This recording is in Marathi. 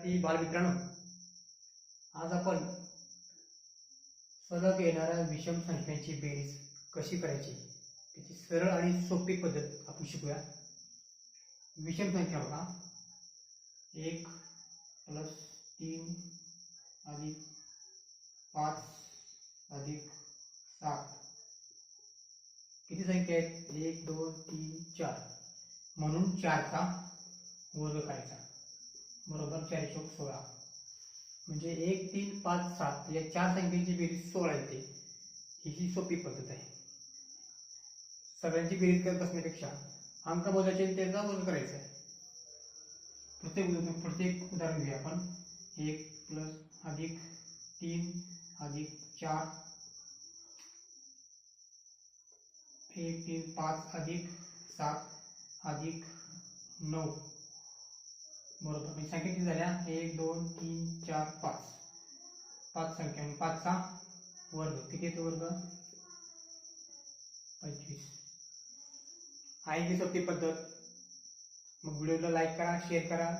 विद्यार्थी बालमित्रांनो आज आपण सलग येणाऱ्या विषम संख्यांची बेरीज कशी करायची त्याची सरळ आणि सोपी पद्धत आपण शिकूया. विषम संख्या बघा. एक प्लस तीन अधिक पाच अधिक सात. किती संख्या आहेत? एक दोन तीन चार. म्हणून चारचा वर्ग करायचा. बरोबर चार चौक सोळा. म्हणजे एक तीन पाच सात या चार संख्येची बेरीज सोळा येते. ही ही सोपी पद्धत आहे. सगळ्यांची बेरीज करत असण्यापेक्षा अंक मोजायचे आणि त्याचा वर्ग करायचा आहे. प्रत्येक उदाहरण प्रत्येक उदाहरण घेऊया आपण. एक प्लस अधिक तीन अधिक चार. एक तीन पाच अधिक सात अधिक नऊ. बरोबर. म्हणजे संख्या किती झाल्या एक दोन तीन चार पाच. पाच संख्या म्हणजे पाचचा वर्ग. किती येतो वर्ग? पंचवीस. आहे की सोपी पद्धत? मग व्हिडिओला लाईक करा शेअर करा.